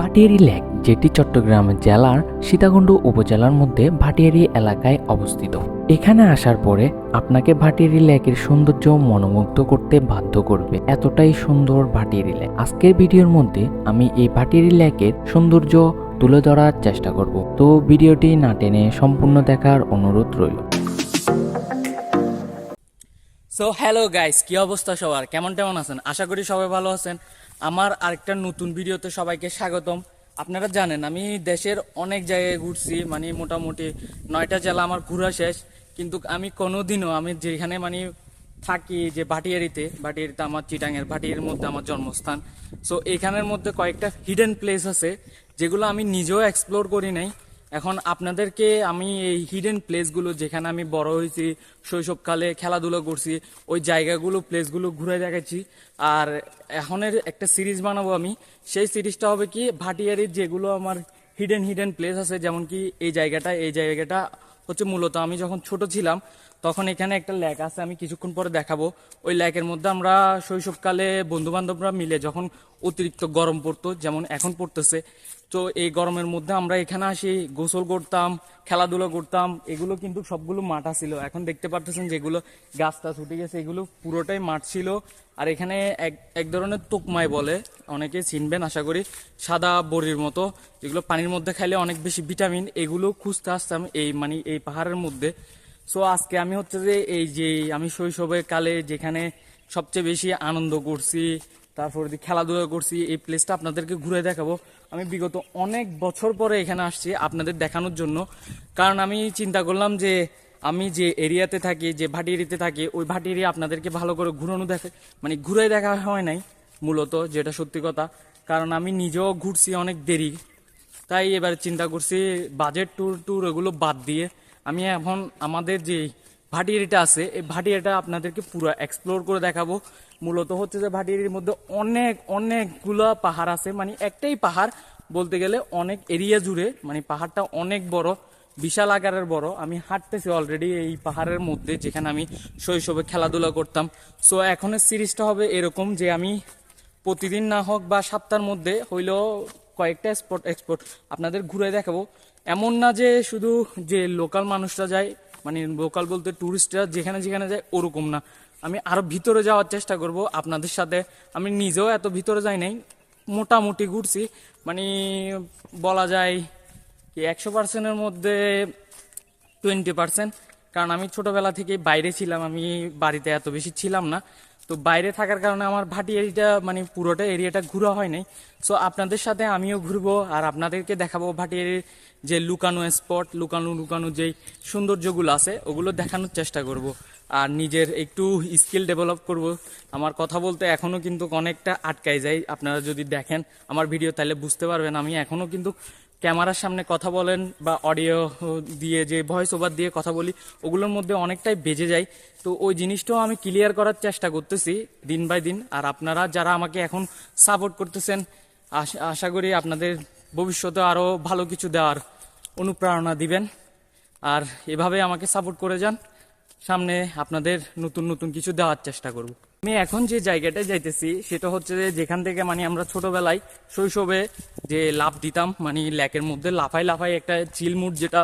Bhatiary lake, যেটি চট্টগ্রাম জেলার সীতাকুণ্ড উপজেলার মধ্যে ভাটিয়ারি এলাকায় অবস্থিত। এখানে আসার পরে আপনাকে ভাটিয়ারি লেকের সৌন্দর্য মনোমুগ্ধ করতে বাধ্য করবে। এতটাই সুন্দর ভাটিয়ারি লেক। আজকের ভিডিওর মধ্যে আমি এই ভাটিয়ারি লেকের সৌন্দর্য তুলে ধরার চেষ্টা করব। তো ভিডিওটি না টেনে সম্পূর্ণ দেখার অনুরোধ রইল। সো হ্যালো গাইস কি অবস্থা সবার? কেমন কেমন আছেন? আশা করি সবাই ভালো আছেন। আমার আরেকটা নতুন ভিডিওতে সবাইকে স্বাগতম। আপনারা জানেন, আমি দেশের অনেক জায়গায় ঘুরছি মানে মোটামুটি নয়টা জেলা আমার ঘোরা শেষ। কিন্তু আমি কোনোদিনও, আমি যেখানে মানে থাকি যে ভাটিয়ারিতে ভাটিয়ারিতে আমার চিটাঙের ভাটিয়ার মধ্যে আমার জন্মস্থান। সো এখানের মধ্যে কয়েকটা হিডেন প্লেস আছে, যেগুলো আমি নিজেও এক্সপ্লোর করি নাই। এখন আপনাদেরকে আমি এই হিডেন প্লেসগুলো যেখানে আমি বড় হয়েছি, শৈশবকালে খেলাধুলো করছি, ওই জায়গাগুলো প্লেসগুলো ঘুরে দেখাচ্ছি। আর এখনের একটা সিরিজ বানাবো আমি। সেই সিরিজটা হবে কি, ভাটিয়ারির যেগুলো আমার হিডেন হিডেন প্লেস আছে, যেমন কি এই জায়গাটা এই জায়গাটা হচ্ছে মূলত আমি যখন ছোট ছিলাম তখন এখানে একটা লেক আছে, আমি কিছুক্ষণ পরে দেখাবো। ওই লেকের মধ্যে আমরা শৈশবকালে বন্ধু বান্ধবরা মিলে যখন অতিরিক্ত গরম পড়তো, যেমন এখন পড়তেছে, তো এই গরমের মধ্যে আমরা এখানে আসি, গোসল করতাম, খেলাধুলা করতাম, এগুলো কিন্তু সবগুলো মাঠা ছিল। এখন দেখতে পারতেছেন যেগুলো গাছ টাছ উঠে গেছে, এগুলো পুরোটাই মাঠ ছিল। আর এখানে এক এক ধরনের তোকমাই বলে, অনেকে চিনবেন আশা করি, সাদা বড়ির মতো। যেগুলো পানির মধ্যে খাইলে অনেক বেশি ভিটামিন, এগুলো খুঁজতে আসতাম এই মানে এই পাহাড়ের মধ্যে। সো আজকে আমি হচ্ছে যে এই যে আমি শৈশবের কালে যেখানে সবচেয়ে বেশি আনন্দ করছি, তারপর খেলাধুলা করছি, এই প্লেসটা আপনাদেরকে ঘুরে দেখাবো। আমি বিগত অনেক বছর পরে এখানে আসছি আপনাদের দেখানোর জন্য। কারণ আমি চিন্তা করলাম যে আমি যে এরিয়াতে থাকি, যে ভাটিয়ারিতে থাকি, ওই ভাটিয়ারি আপনাদেরকে ভালো করে ঘুরানো দেখে মানে ঘুরে দেখা হয় নাই, মূলত যেটা সত্যি কথা। কারণ আমি নিজেও ঘুরছি অনেক দেরি। তাই এবার চিন্তা করছি বাজেট ট্যুর ট্যুর ওগুলো বাদ দিয়ে আমি এখন আমাদের যে ভাটিয়ারিটা আছে, এই ভাটিয়ারিটা আপনাদেরকে পুরো এক্সপ্লোর করে দেখাবো। মূলত হচ্ছে যে ভাটিয়ারির মধ্যে অনেক, অনেকগুলো পাহাড় আছে। মানে একটাই পাহাড় বলতে গেলে অনেক এরিয়া জুড়ে মানে পাহাড়টা অনেক বড়, বিশাল আকারের বড়। আমি হাঁটতেছি অলরেডি এই পাহাড়ের মধ্যে যেখানে আমি শৈশবে খেলাধুলা করতাম। সো এখনের সিরিজটা হবে এরকম যে আমি প্রতিদিন না হোক বা সপ্তাহের মধ্যে হইলেও কয়েকটা স্পট এক্সপোর্ট আপনাদের ঘুরে দেখাবো। এমন না যে শুধু যে লোকাল মানুষরা যায় মানে লোকাল বলতে ট্যুরিস্টরা যেখানে যেখানে যায় ওরকম না। আমি আরও ভিতরে যাওয়ার চেষ্টা করব আপনাদের সাথে। আমি নিজেও এত ভিতরে যাই নাই, মোটামুটি ঘুরছি। মানে বলা যায় কি একশো পার্সেন্টের মধ্যে টোয়েন্টি পার্সেন্ট কারণ আমি ছোটবেলা থেকে বাইরে ছিলাম, আমি বাড়িতে এত বেশি ছিলাম না। তো বাইরে থাকার কারণে আমার ভাটি এরিয়াটা মানে পুরোটা এরিয়াটা ঘুরা হয় নাই। সো আপনাদের সাথে আমিও ঘুরবো আর আপনাদেরকে দেখাবো ভাটি এরিয়ার যে লুকানো স্পট লুকানো লুকানো যেই সৌন্দর্যগুলো আছে, ওগুলো দেখানোর চেষ্টা করব। আর নিজের একটু স্কিল ডেভেলপ করব। আমার কথা বলতে এখনও কিন্তু অনেকটা আটকায় যায়। আপনারা যদি দেখেন আমার ভিডিও তাহলে বুঝতে পারবেন। আমি এখনও কিন্তু ক্যামেরার সামনে কথা বলেন বা অডিও দিয়ে যে ভয়েস ওভার দিয়ে কথা বলি, ওগুলোর মধ্যে অনেকটাই বেজে যায়। তো ওই জিনিসটাও আমি ক্লিয়ার করার চেষ্টা করতেছি দিন বাই দিন। আর আপনারা যারা আমাকে এখন সাপোর্ট করতেছেন, আশ- করি আপনাদের ভবিষ্যতে আরও ভালো কিছু দেওয়ার অনুপ্রেরণা দিবেন। আর এভাবে আমাকে সাপোর্ট করে যান। সামনে আপনাদের নতুন নতুন কিছু দেওয়ার চেষ্টা করব। আমি এখন যে জায়গাটায় যাইতেছি, সেটা হচ্ছে যে যেখান থেকে মানে আমরা ছোটবেলায় শৈশবে যে লাভ দিতাম মানে ল্যাকের মধ্যে লাফাই লাফাই একটা চিলমুট যেটা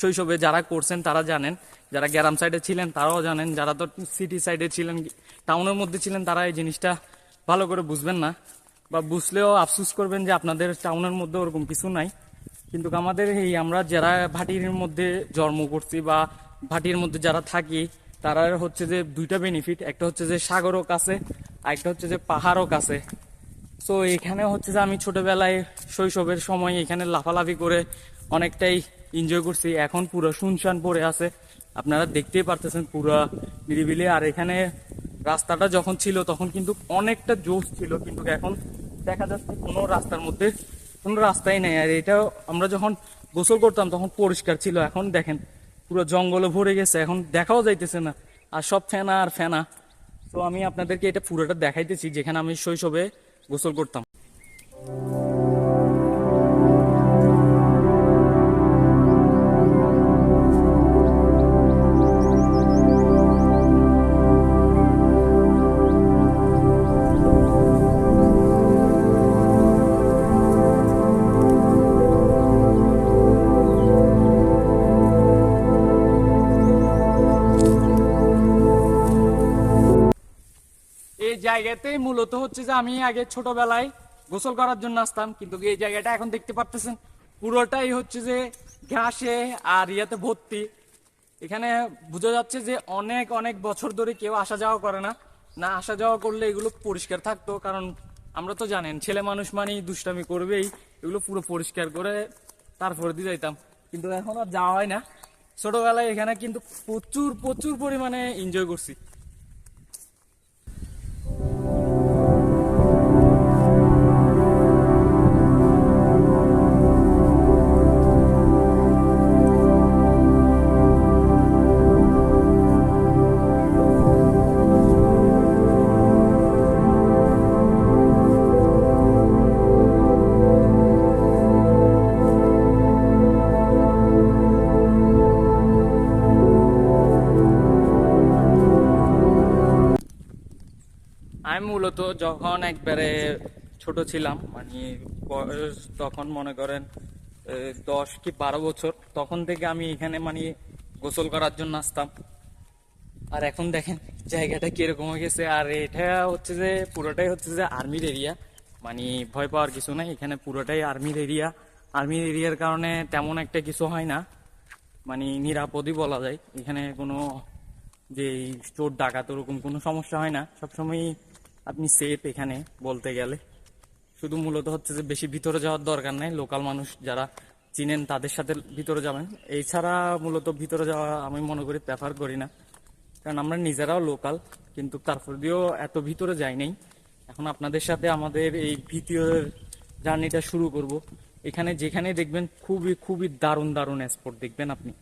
শৈশবে যারা করছেন তারা জানেন। যারা গ্রাম সাইডে ছিলেন তারাও জানেন, যারা তো সিটি সাইডে ছিলেন টাউনের মধ্যে ছিলেন তারা এই জিনিসটা ভালো করে বুঝবেন না। বা বুঝলেও আফসুস করবেন যে আপনাদের টাউনের মধ্যে ওরকম কিছু নাই। কিন্তু আমাদের এই আমরা যারা ভাটির মধ্যে জন্ম করছি বা ভাটির মধ্যে যারা থাকি তারা হচ্ছে যে দুইটা বেনিফিট একটা হচ্ছে যে সাগরও কাছে আর একটা হচ্ছে যে পাহাড়ও কাছে সো এখানে হচ্ছে যে আমি ছোটবেলায় শৈশবের সময় এখানে লাফালাফি করে অনেকটাই এনজয় করছি। এখন পুরো শুনশান পড়ে আছে। আপনারা দেখতেই পারতেছেন পুরো নিরিবিলি। আর এখানে রাস্তাটা যখন ছিল, তখন কিন্তু অনেকটা জোশ ছিল, কিন্তু এখন দেখা যাচ্ছে কোনো রাস্তার মধ্যে কোনো রাস্তাই নেই। আর এটাও আমরা যখন গোসল করতাম, তখন পরিষ্কার ছিল। এখন দেখেন পুরো জঙ্গলে ভরে গেছে, এখন দেখাও যাইতেছে না। আর সব ফেনা আর ফেনা। তো আমি আপনাদেরকে এটা পুরোটা দেখাইতেছি, যেখানে আমি শৈশবে গোসল করতাম। জায়গাতেই মূলত হচ্ছে যে আমি আগে ছোটবেলায় গোসল করার জন্য আসতাম, কিন্তু এই জায়গাটা এখন দেখতে পারতেছেন, পুরোটাই হচ্ছে যে ঘাসে আর ইয়াতে ভর্তি। এখানে বোঝা যাচ্ছে যে অনেক অনেক বছর ধরে কেউ আসা যাওয়া করে না। না আসা যাওয়া করলে এগুলো পরিষ্কার থাকতো, কারণ আমরা তো জানেন, ছেলে মানুষ মানেই দুষ্টামি করবেই, এগুলো পুরো পরিষ্কার করে তারপরে দিয়ে যাইতাম। কিন্তু এখন আর যাওয়া হয় না। ছোটবেলায় এখানে কিন্তু প্রচুর প্রচুর পরিমাণে এনজয় করছি। যখন একবারে ছোট ছিলাম মানে বয়স তখন মনে করেন দশ কি বারো বছর, তখন থেকে আমি এখানে মানে গোসল করার জন্য আসতাম। আর এখন দেখেন, জায়গাটা কীরকম হয়ে গেছে, আর এটা হচ্ছে যে, পুরোটাই হচ্ছে যে আর্মির এরিয়া। মানে ভয় পাওয়ার কিছু নাই, এখানে পুরোটাই আর্মির এরিয়া। আর্মির এরিয়ার কারণে তেমন একটা কিছু হয় না মানে নিরাপদই বলা যায়। এখানে কোনো যে চোর ডাকাত ওরকম কোনো সমস্যা হয় না। সবসময় আপনি সেফ এখানে বলতে গেলে। শুধু মূলত হচ্ছে যে বেশি ভিতরে যাওয়ার দরকার নাই লোকাল মানুষ যারা চিনেন তাদের সাথে ভিতরে যাবেন। এছাড়া মূলত ভিতরে যাওয়া আমি মনে করি প্রেফার করি না, কারণ আমরা নিজেরাও লোকাল কিন্তু তারপর দিয়েও এত ভিতরে যাই নাই। এখন আপনাদের সাথে আমাদের এই ভিতর জার্নিটা শুরু করব। এখানে যেখানে দেখবেন খুবই খুবই দারুণ দারুণ স্পট দেখবেন আপনি।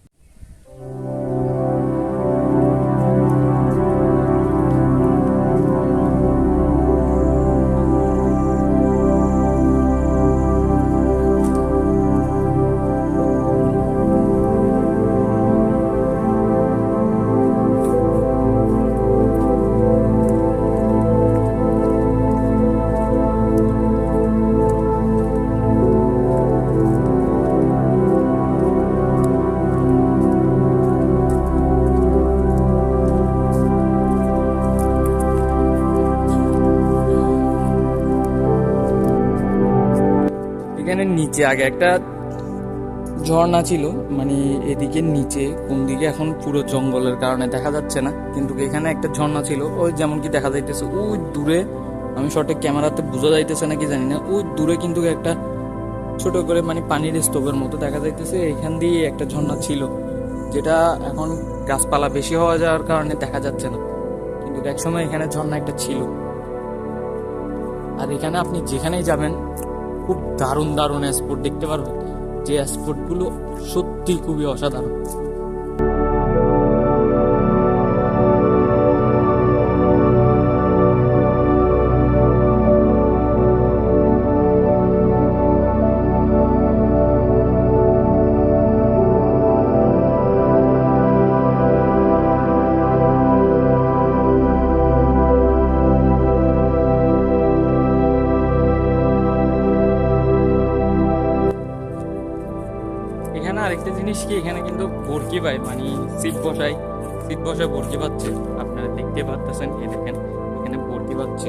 এখানে নিচে, আগে একটা ঝর্ণা ছিল মানে এদিকে নিচে, কোন দিকে এখন পুরো জঙ্গলের কারণে দেখা যাচ্ছে না, কিন্তু এখানে একটা ঝর্ণা ছিল, ওই যেমন কি দেখা যাইতেছে, ওই দূরে, আমি সঠিক ক্যামেরাতে বোঝা যাইতেছে নাকি জানি না, ওই দূরে কিন্তু একটা ছোট করে মানে পানির স্তূপের মতো দেখা যাইতেছে, এখান দিয়ে একটা ঝর্ণা ছিল, যেটা এখন গাছপালা বেশি হওয়া যাওয়ার কারণে দেখা যাচ্ছে না, কিন্তু একসময় এখানে ঝর্ণা একটা ছিল। আর এখানে আপনি যেখানেই যাবেন খুব দারুণ দারুণ স্পোর্ট দেখতে পারবে। যে স্পোর্টগুলো সত্যি খুবই অসাধারণ। জিনিস কি এখানে কিন্তু বরকি পায়? মানে সিট বসাই সিট বসায় বরকি পাচ্ছে। আপনারা দেখতে পাচ্ছেন এই দেখেন, এখানে বরকি পাচ্ছে।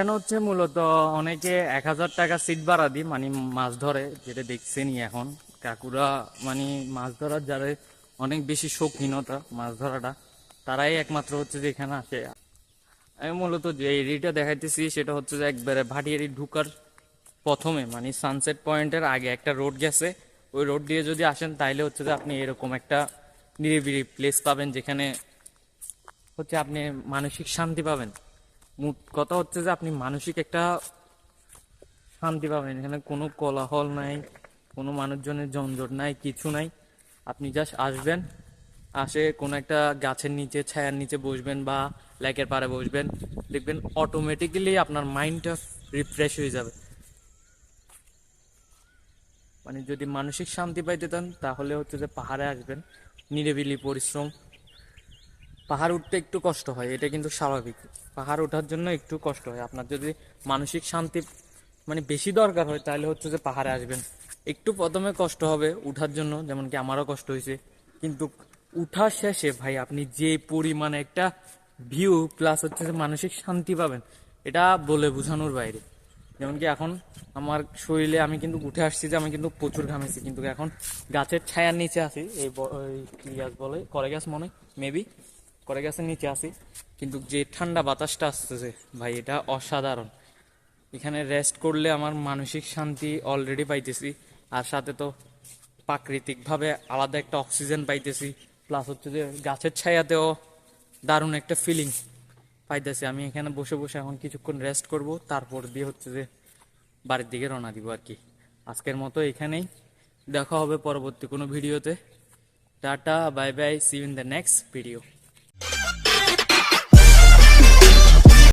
এখানে হচ্ছে মূলত অনেকে এক হাজার টাকা সিট ভাড়া দিই মানে মাছ ধরে, যেটা দেখছেনই এখন। কাকুরা মানে মাছ ধরার যারা অনেক বেশি শৌখিনতা মাছ ধরাটা, তারাই একমাত্র হচ্ছে যে এখানে আসে। আমি মূলত যে এরিয়াটা দেখাইতেছি, সেটা হচ্ছে যে একবারে ভাটিয়ারি ঢুকার প্রথমে মানে সানসেট পয়েন্টের আগে একটা রোড গেছে। ওই রোড দিয়ে যদি আসেন, তাইলে হচ্ছে যে আপনি এরকম একটা নিরিবিলি প্লেস পাবেন, যেখানে হচ্ছে আপনি মানসিক শান্তি পাবেন। কথা হচ্ছে যে আপনি মানসিক একটা শান্তি পাবেন। এখানে কোনো কোলাহল নাই, কোনো মানুষজনের জঞ্জট নাই, কিছু নাই। আপনি জাস্ট আসবেন, আসে কোনো একটা গাছের নিচে, ছায়ার নিচে বসবেন বা লেকের পাড়ে বসবেন। দেখবেন অটোমেটিক্যালি আপনার মাইন্ডটা রিফ্রেশ হয়ে যাবে। মানে যদি মানসিক শান্তি পাইতে চান, তাহলে হচ্ছে যে পাহাড়ে আসবেন, নিরিবিলি পরিশ্রম পাহাড় উঠতে একটু কষ্ট হয়, এটা কিন্তু স্বাভাবিক। পাহাড় ওঠার জন্য একটু কষ্ট হয়। আপনার যদি মানসিক শান্তি মানে বেশি দরকার হয়, তাহলে হচ্ছে যে পাহাড়ে আসবেন। একটু প্রথমে কষ্ট হবে উঠার জন্য, যেমন কি আমারও কষ্ট হয়েছে। কিন্তু উঠার শেষে, ভাই, আপনি যে পরিমাণে একটা ভিউ প্লাস হচ্ছে যে মানসিক শান্তি পাবেন, এটা বলে বোঝানোর বাইরে। যেমন কি এখন আমার শরীরে আমি কিন্তু উঠে আসছি যে আমি কিন্তু প্রচুর ঘামেছি, কিন্তু এখন গাছের ছায়ার নিচে আছি, এই কি গাছ বলে? করে গাছ মনে মেবি করে গেছে, নিচে আসি কিন্তু যে ঠান্ডা বাতাসটা আসতেছে, ভাই, এটা অসাধারণ। এখানে রেস্ট করলে আমার মানসিক শান্তি অলরেডি পাইতেছি। আর সাথে তো প্রাকৃতিকভাবে আলাদা একটা অক্সিজেন পাইতেছি। প্লাস হচ্ছে যে গাছের ছায়াতেও দারুণ একটা ফিলিং পাইতেছি। আমি এখানে বসে বসে এখন কিছুক্ষণ রেস্ট করব, তারপর দিয়ে হচ্ছে যে বাড়ির দিকে রওনা দিব আর কি। আজকের মতো এখানেই। দেখা হবে পরবর্তী কোনো ভিডিওতে। Tata bye bye see in the next video